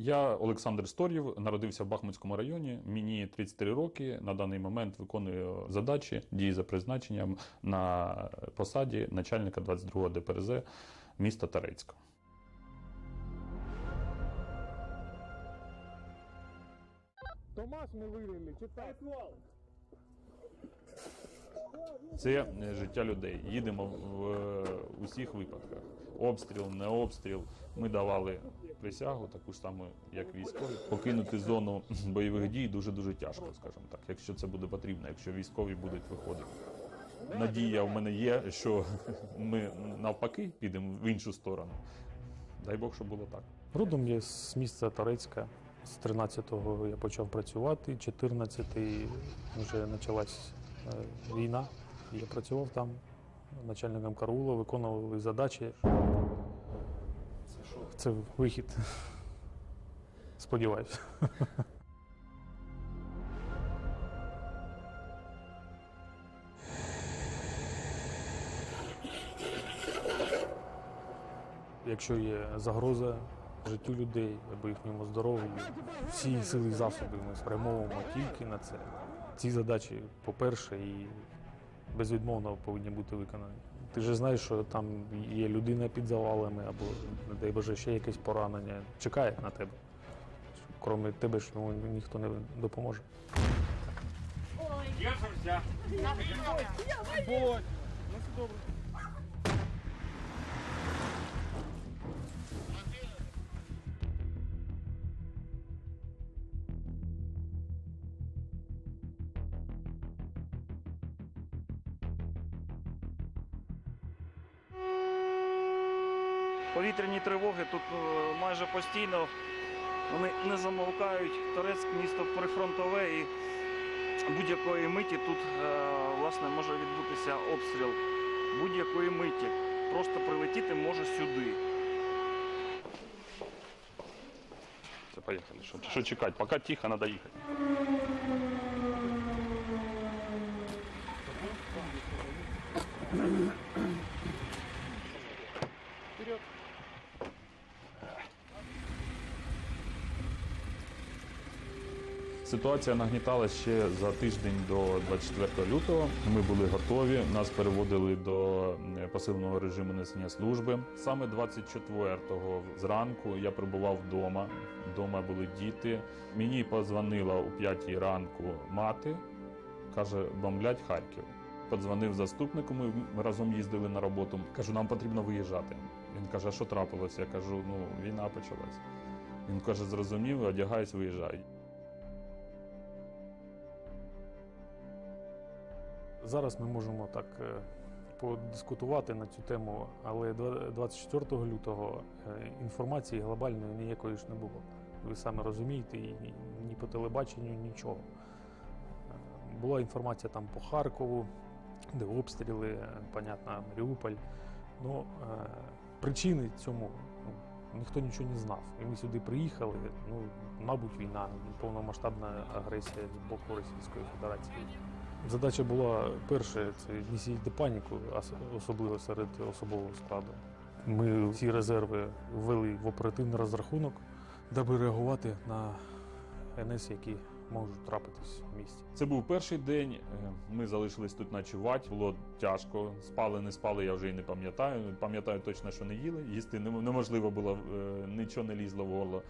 Я Олександр Стор'єв, народився в Бахмутському районі. Мені 33 роки. На даний момент виконую задачі дії за призначенням на посаді начальника 22-го ДПРЗ міста Тарецька. Томас ми читай. Це е, життя людей. Їдемо в усіх випадках. Обстріл, не обстріл. Ми давали присягу, таку ж саму, як військові. Покинути зону бойових дій дуже дуже тяжко, скажімо так, якщо це буде потрібно, якщо військові будуть виходити. Надія в мене є, що ми навпаки підемо в іншу сторону. Дай Бог, щоб було так. Родом я з міста Торецька. З 13-го я почав працювати, 14-й вже почалась війна. Я працював там начальником караула, виконували задачі. Це? Це вихід. Сподіваюся. Якщо є загроза життю людей або їхньому здоров'ю, всі сили і засоби ми спрямовуємо тільки на це. Ці задачі, по-перше, і безвідмовно повинні бути виконані. Ти ж знаєш, що там є людина під завалами, або, не дай Боже, ще якесь поранення. Чекає на тебе. Крім тебе ж ну, ніхто не допоможе. Повітряні постійно вони не замовкають. Торецьк місто прифронтове і будь-якої миті тут е, власне може відбутися обстріл. Будь-якої миті. Просто прилетіти може сюди. Це поїхали. Що, чекати? Поки тихо, треба їхати. Ситуація нагніталася ще за тиждень до 24 лютого. Ми були готові. Нас переводили до е, посиленого режиму несення служби. Саме 24-го зранку я прибував вдома. Вдома були діти. Мені позвонила у 5 ранку мати. каже, бомблять Харків. Подзвонив заступнику, ми разом їздили на роботу. Кажу, нам потрібно виїжджати. Він каже, а що трапилося? Я кажу, ну війна почалась. Він каже, зрозумів, одягаюсь, виїжджай. Зараз ми можемо так е, подискутувати на цю тему, але два- 24 лютого е, інформації глобальної ніякої ж не було. Ви самі розумієте, ні- по телебаченню, нічого. Е, Була інформація там по Харкову, де обстріли, понятно, Маріуполь. Ну, причини цьому ну, ніхто нічого не знав. І ми сюди приїхали. Ну, мабуть, війна, повномасштабна агресія з боку Російської Федерації. Задача була перше це не сіяти паніку, ос- особливо серед особового складу. Ми всі резерви ввели в оперативний розрахунок, даби реагувати на НС, які можуть трапитись в місті. Це був перший день. е, Ми залишились тут ночувати. Було тяжко. Спали, не спали, я вже і не пам'ятаю. Пам'ятаю точно, що не їли. Їсти неможливо було, е, нічого не лізло в горло.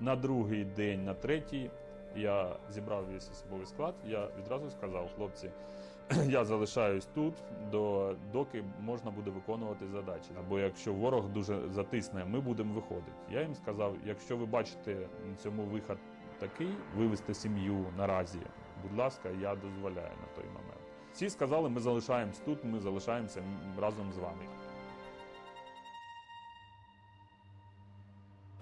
На другий день, на третій, я зібрав весь особовий склад. Я відразу сказав, хлопці, я залишаюсь тут, до, доки можна буде виконувати задачі. Або якщо ворог дуже затисне, ми будемо виходити. Я їм сказав, якщо ви бачите на цьому вихід такий, вивезти сім'ю наразі, будь ласка, я дозволяю на той момент. Всі сказали, ми залишаємось тут, ми залишаємося разом з вами.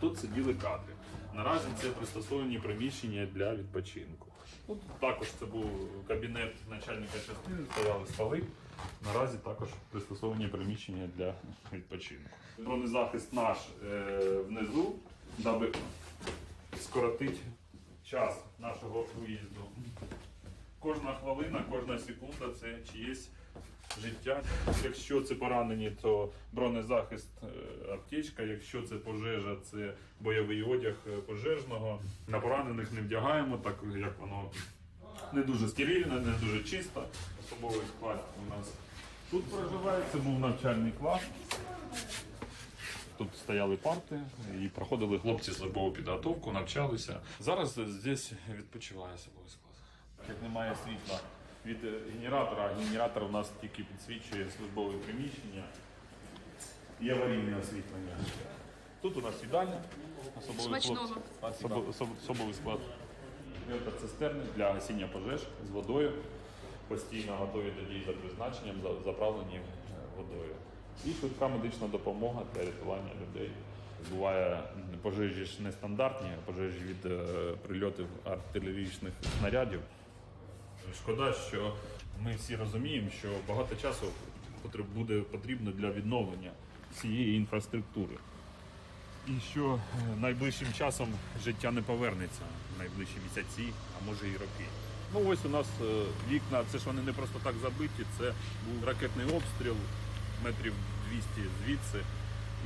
Тут сиділи кадри. Наразі це пристосовані приміщення для відпочинку. Тут також це був кабінет начальника частини, стояли столи. Наразі також пристосовані приміщення для відпочинку. Бронезахист наш е, внизу, даби скоротити час нашого виїзду. Кожна хвилина, кожна секунда це чиєсь життя. Якщо це поранені, то бронезахист е, аптечка. Якщо це пожежа, це бойовий одяг е, пожежного. На поранених не вдягаємо, так як воно не дуже стерильно, не дуже чисто. Особовий склад у нас тут проживає. Це був навчальний клас. Тут стояли парти і проходили хлопці службову підготовку, навчалися. Зараз здесь відпочиває особовий склад. Як немає світла від е, генератора, а генератор у нас тільки підсвічує службове приміщення і аварійне освітлення. Тут у нас їдальня, особовий особо- особовий склад. цистерни для гасіння пожеж з водою. Постійно готові до дій за призначенням, заправлені е, водою. І швидка медична допомога для рятування людей. Буває пожежі ж нестандартні, пожежі від е, прильотів артилерійських снарядів. Шкода, що ми всі розуміємо, що багато часу буде потрібно для відновлення цієї інфраструктури. І що е, найближчим часом життя не повернеться в найближчі місяці, а може і роки. Ну ось у нас е, вікна, це ж вони не просто так забиті, це був ракетний обстріл метрів 200 звідси,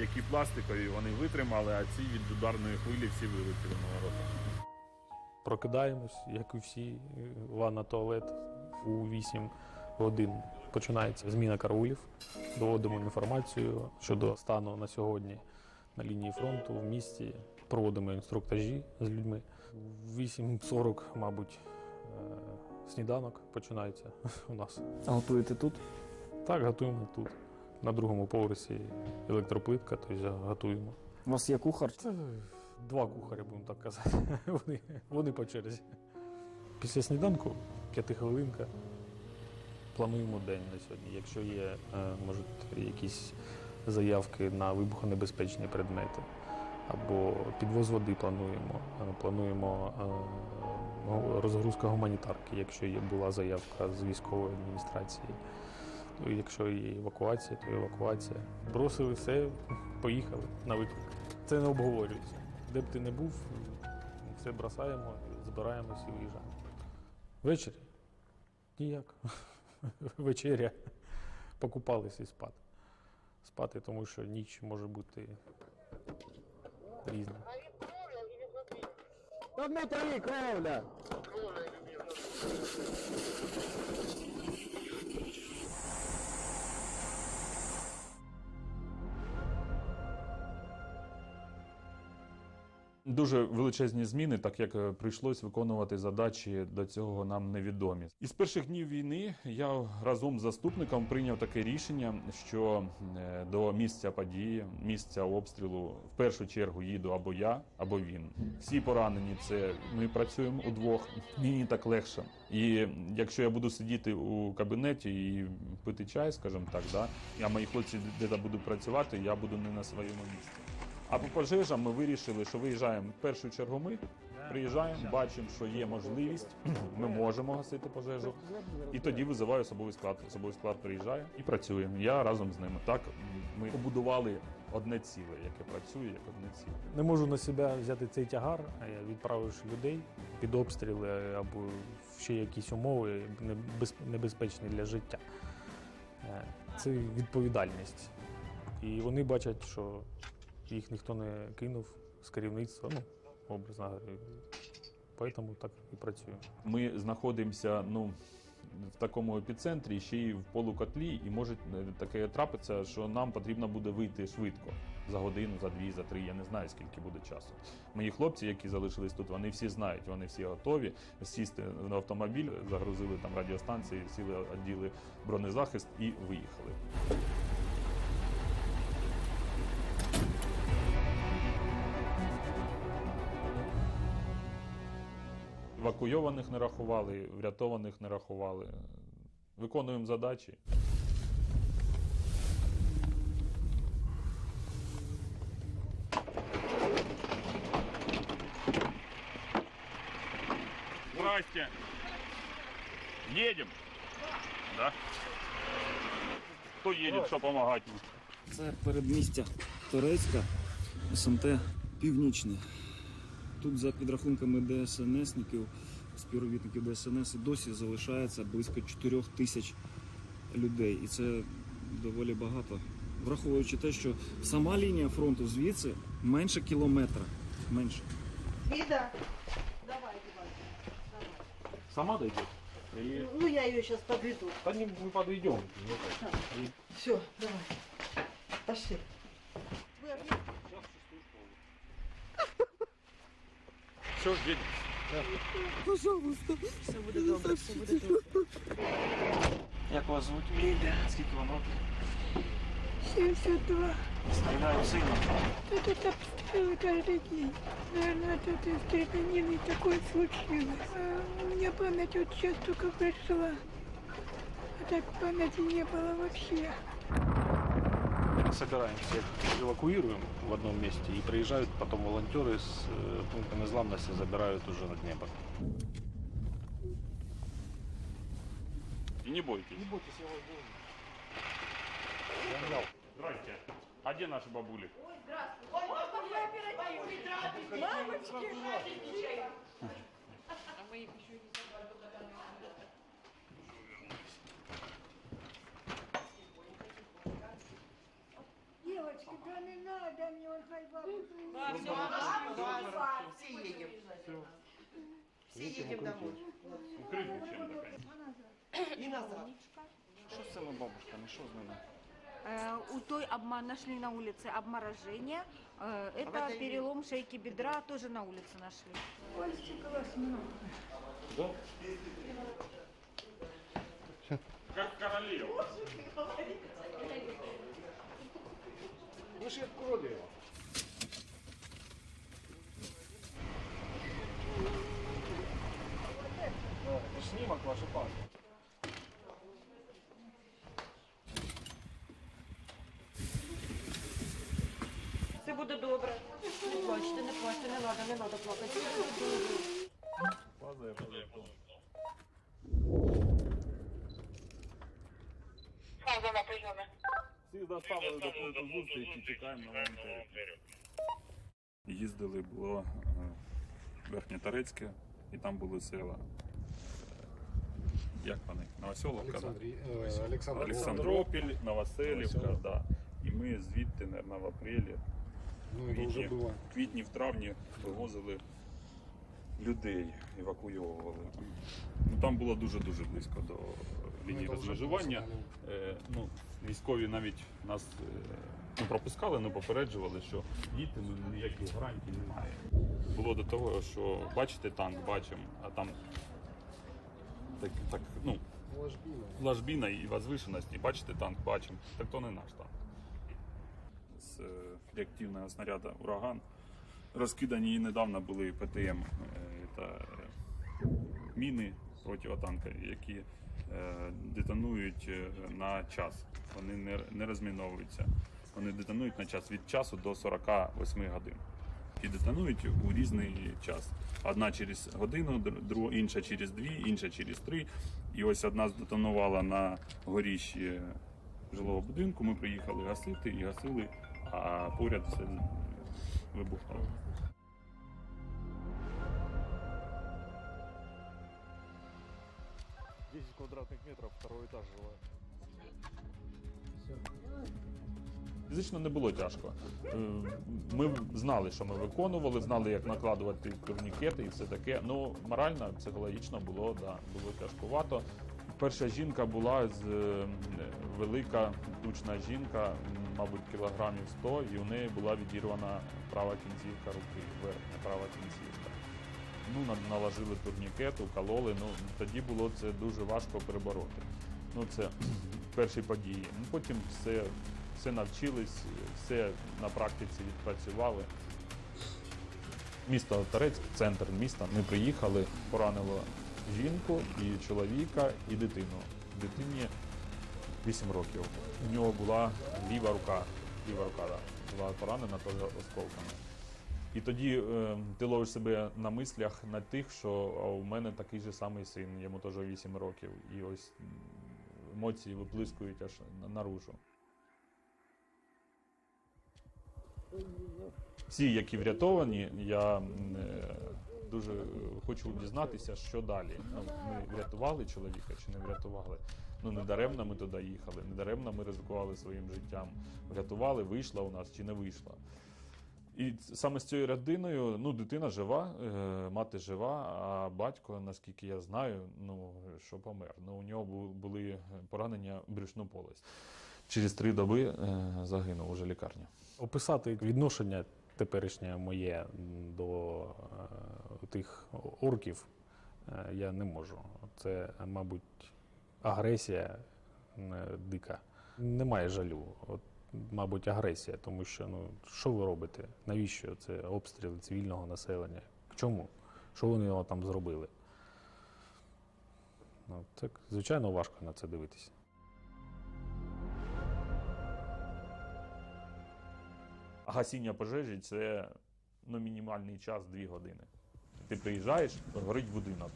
які пластикові вони витримали, а ці від ударної хвилі всі вилетіли на ворота. Прокидаємось, як і всі, ванна, туалет у 8 годин. Починається зміна караулів. Доводимо інформацію щодо стану на сьогодні на лінії фронту в місті. Проводимо інструктажі з людьми. В 8.40, мабуть, е, сніданок починається у нас. А готуєте тут? Так, готуємо тут. На другому поверсі електроплитка, тобто готуємо. У вас є кухар? Два кухаря, будемо так казати. Вони, вони по черзі. Після сніданку п'ятихвилинка. Плануємо день на сьогодні. Якщо є, е, може, якісь заявки на вибухонебезпечні предмети або підвоз води плануємо. Е, Плануємо е, ну, розгрузка гуманітарки, якщо є була заявка з військової адміністрації. То якщо є евакуація, то евакуація. Бросили все, поїхали на виклик. Це не обговорюється. Де б ти не був, все бросаємо, збираємось і виїжджаємо. Ввечері? Ніяк. Вечеря. Покупалися і спати. Спати, тому що ніч може бути різна. Да внутри кровля! Дуже величезні зміни, так як е, прийшлось виконувати задачі до цього нам невідомі. Із перших днів війни я разом з заступником прийняв таке рішення, що е, до місця події, місця обстрілу в першу чергу їду або я, або він. Всі поранені це ми працюємо удвох. Мені так легше. І якщо я буду сидіти у кабінеті і пити чай, скажімо так, да, а мої хлопці де будуть працювати, я буду не на своєму місці. А по пожежам ми вирішили, що виїжджаємо в першу чергу ми. Приїжджаємо, бачимо, що є можливість, ми можемо гасити пожежу, і тоді визиваю особовий склад. Особовий склад приїжджає і працюємо. Я разом з ними. Так ми побудували одне ціле, яке працює як одне ціле. Не можу на себе взяти цей тягар, відправивши людей під обстріли або ще якісь умови небез- небезпечні для життя. Е, Це відповідальність. І вони бачать, що їх ніхто не кинув з керівництва, ну, образно говоря. Тому так і працюємо. Ми знаходимося ну, в такому епіцентрі, ще й в полукотлі, і може е, таке трапиться, що нам потрібно буде вийти швидко. За годину, за дві, за три, я не знаю, скільки буде часу. Мої хлопці, які залишились тут, вони всі знають, вони всі готові сісти на автомобіль, загрузили там радіостанції, сіли, оділи бронезахист і виїхали. Евакуйованих не рахували, врятованих не рахували. Виконуємо задачі. Здрасте. Едем. Да? Кто едет, что помогать? Це передмістя Торецька, СМТ Північне. Тут, за підрахунками ДСНСників, співробітників ДСНС досі залишається близько 4 тисяч людей. І це доволі багато. Враховуючи те, що сама лінія фронту звідси менше кілометра. Менше. Лида, давай, давай. Сама дойдет? Или... Ну, я ее сейчас подведу. Да не, мы подойдем. Все, давай. Пошли. Все, їдь. Пожалуйста. Все буде добре, все буде добре. Як вас звуть? Лідія. Скільки вам років? 72. Стріляють сильно. Тут это обстрелы каждый день. Наверное, от этой стрелянины такое случилось. А у меня память вот сейчас только пришла. А так памяти не было вообще. Собираемся, эвакуируем в одном месте и приезжают потом волонтеры с э, пункта незламности, забирают уже на Днепр. І не бойтесь. Не бойтесь, я вас Здрасте. А де наші бабулі? Девочки, да не надо мне, он хай бабушку. Все едем. Все едем домой. И назад. Що з цими бабушками? Що з ними? Э, У той обма нашли на улице обморожение. Э, Это это перелом шейки бедра, тоже на улице нашли. Пластиковых много. Як королева. Снимок ваш паспорт. Все буде добре. Не плачте, не плачте, не треба, не треба плакати. Добре. Падає, падає. Всіх доставили до пункту зустрічі, чекаємо на волонтерів. Їздили, було е, Верхнє і там були села. Е, Як вони? Новоселовка, да? Олександр... Олександропіль, Новоселівка, да. І ми звідти, мабуть, в апрелі, Ну, это уже квітні, было. в квітні, в травні вивозили людей, евакуйовували. Ну, там було дуже-дуже близько до лінії Ну, это уже розмежування. персонально. Е, ну, військові навіть нас е, ну, пропускали, але попереджували, що діти ну, ніяких гарантій немає. Було до того, що бачите танк, бачимо, а там так, так ну, Ложбина. ложбіна і возвишеність, і бачите танк, бачимо. Так то не наш танк. З е, реактивного снаряду ураган. Розкидані і недавно були ПТМ е, та міни противотанка, які детонують е, на час. Вони не, розміновуються. Вони детонують на час від часу до 48 годин. І детонують у різний час. Одна через годину, інша через дві, інша через три. І ось одна здетонувала на горіщі жилого будинку. Ми приїхали гасити і гасили, а поряд все вибухало. Квадратных метров, второй этаж жилой. Фізично не було тяжко. Е, Ми знали, що ми виконували, знали, як накладувати турнікети і все таке. Ну, морально, психологічно було, да, було тяжкувато. Перша жінка була з е, велика, тучна жінка, мабуть, кілограмів 100, і у неї була відірвана права кінцівка руки, верхня права кінцівка. Ну, наложили турнікет, укололи. Ну, тоді було це дуже важко перебороти. Ну, це перші події. Ну, потім все, все навчились, все на практиці відпрацювали. Місто Торецьк, центр міста. Ми приїхали, поранило жінку і чоловіка, і дитину. Дитині 8 років. У нього була ліва рука, ліва рука да, була поранена теж осколками. І тоді е, ти ловиш себе на мислях на тих, що а у мене такий же самий син, йому теж 8 років. І ось емоції виплискують аж наружу. Всі, які врятовані, я е, дуже хочу дізнатися, що далі. Ну, ми врятували чоловіка чи не врятували. Ну не даремно ми туди їхали, не даремно ми ризикували своїм життям. Врятували, вийшла у нас чи не вийшла. І саме з цією родиною, ну, дитина жива, е, мати жива, а батько, наскільки я знаю, ну що помер. Ну, у нього були поранення брюшну полость. Через три доби е, загинув уже лікарня. Описати відношення теперішнє моє до е, тих орків я не можу. Це, мабуть, агресія дика. Немає жалю. От, мабуть, агресія, тому що ну, що ви робите? Навіщо це обстріли цивільного населення? Чому? Що вони його там зробили? Ну, так, звичайно, важко на це дивитися. Гасіння пожежі це ну, мінімальний час 2 години. Ти приїжджаєш, горить будинок.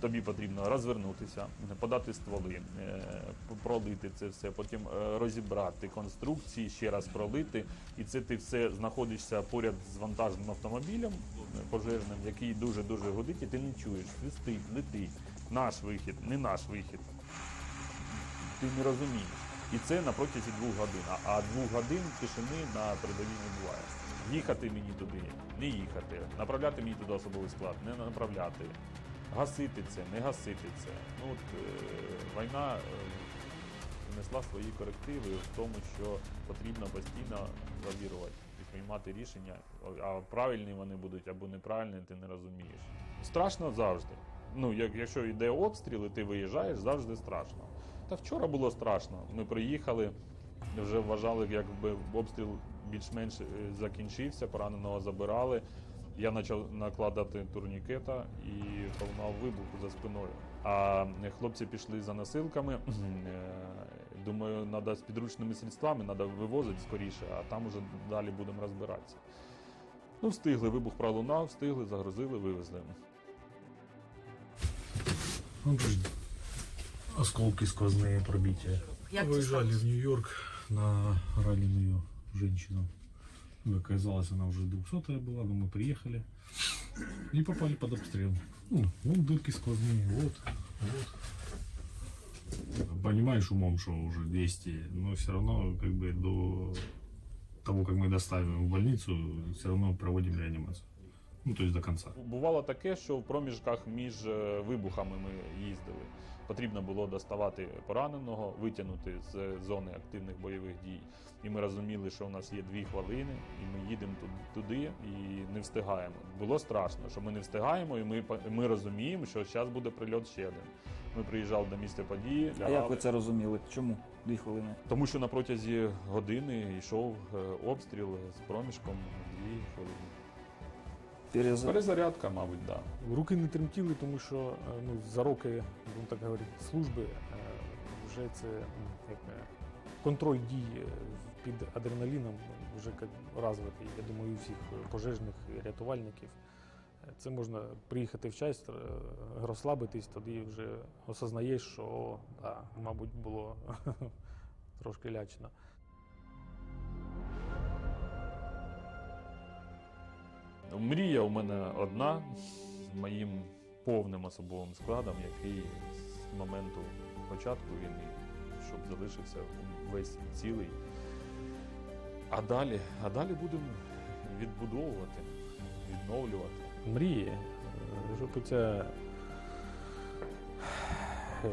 Тобі потрібно розвернутися, подати стволи, е, пролити це все, потім е, розібрати конструкції, ще раз пролити. І це ти все знаходишся поряд з вантажним автомобілем е, пожежним, який дуже-дуже гудить, і ти не чуєш, свистить, летить. Наш вихід, не наш вихід. Ти не розумієш. І це на протязі двох годин. А двох годин тишини на передовій не буває. Їхати мені туди, не їхати, направляти мені туди особовий склад, не направляти, гасити це, не гасити це. Ну от е, війна е, внесла свої корективи в тому, що потрібно постійно лавірувати і приймати рішення, а правильні вони будуть або неправильні, ти не розумієш. Страшно завжди. Ну, як, якщо йде обстріл, і ти виїжджаєш, завжди страшно. Та вчора було страшно. Ми приїхали, вже вважали, якби обстріл більш-менш е, закінчився, пораненого забирали. Я почав накладати турнікета і пролунав вибух за спиною. А хлопці пішли за носилками. Е, Думаю, треба з підручними средствами, треба вивозити скоріше, а там уже далі будемо розбиратися. Ну, встигли, вибух пролунав, встигли, загрузили, вивезли. Же осколки сквозные пробития. Як це Выезжали в Нью-Йорк на раненую женщину. Ну, Оказалось, она уже 200 была, но мы приехали и попали под обстрел. Ну, вон дырки сквозные, вот, вот. Понимаешь умом, что уже 200, но все равно как бы до того, как мы доставим в больницу, все равно проводим реанимацию. Ну, то есть до конца. Бувало таке, що в проміжках між е, вибухами ми їздили. Потрібно було доставати пораненого, витягнути з зони активних бойових дій. І ми розуміли, що у нас є дві хвилини, і ми їдемо туди і не встигаємо. Було страшно, що ми не встигаємо, і ми, ми розуміємо, що зараз буде прильот ще один. Ми приїжджали до місця події, А як ви це розуміли? Чому? Дві хвилини. тому що на протязі години йшов е, обстріл з проміжком дві хвилини. Перез... Перезарядка, мабуть, так. Да. Руки не тремтіли, тому що е, ну, за роки, будемо так говорити, служби е, вже це як, е, контроль дій під адреналіном вже як розвитий. Я думаю, у всіх пожежних і рятувальників. Це можна приїхати в часть, е, розслабитись, тоді вже осознаєш, що о, да, мабуть, було трошки лячно. Мрія у мене одна з моїм повним особовим складом, який з моменту початку війни, щоб залишився весь цілий. А далі, а далі будемо відбудовувати, відновлювати. мрії, е, щоб ця е,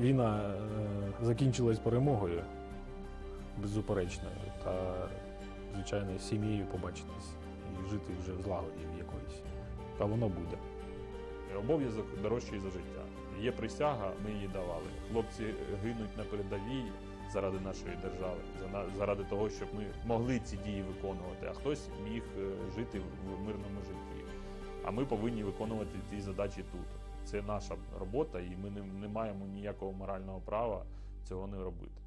війна е, закінчилась перемогою беззаперечною та, звичайно, сім'єю побачитись жити вже в злагоді в якоїсь. Та воно буде. Обов'язок дорожчий за життя. Є присяга, ми її давали. Хлопці гинуть на передовій заради нашої держави, заради того, щоб ми могли ці дії виконувати, а хтось міг е, жити в мирному житті. А ми повинні виконувати ці задачі тут. Це наша робота, і ми не, не маємо ніякого морального права цього не робити.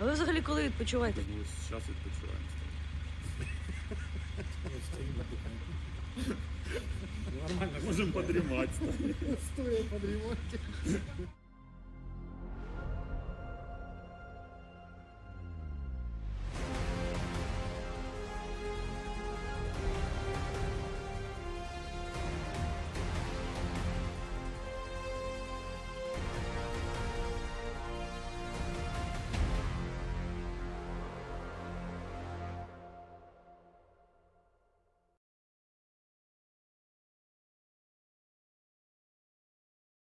А ви взагалі коли відпочиваєте? Зараз відпочиваємо. Нормально. Можем подремать. Стоя под ремонте.